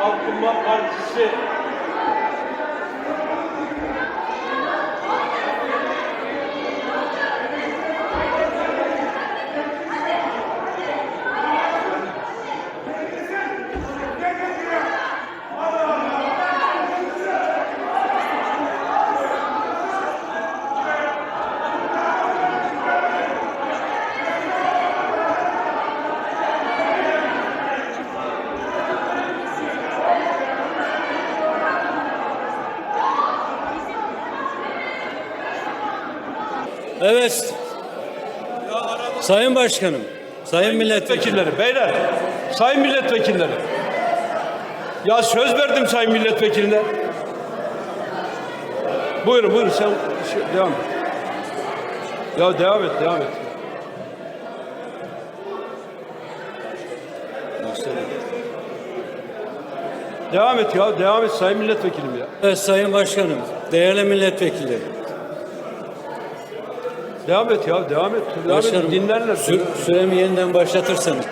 Kalkınma Partisi Evet. Sayın Başkanım, Sayın Milletvekili. milletvekilleri, beyler, sayın milletvekilleri. Ya söz verdim sayın milletvekiline. Buyurun buyurun sen şey, devam et. Ya devam et devam et. Devam et ya devam et sayın milletvekilim ya. Evet Sayın Başkanım, değerli milletvekilleri. Devam et ya devam et. Devam et dinlerler. sü- süremi yeniden başlatırsanız.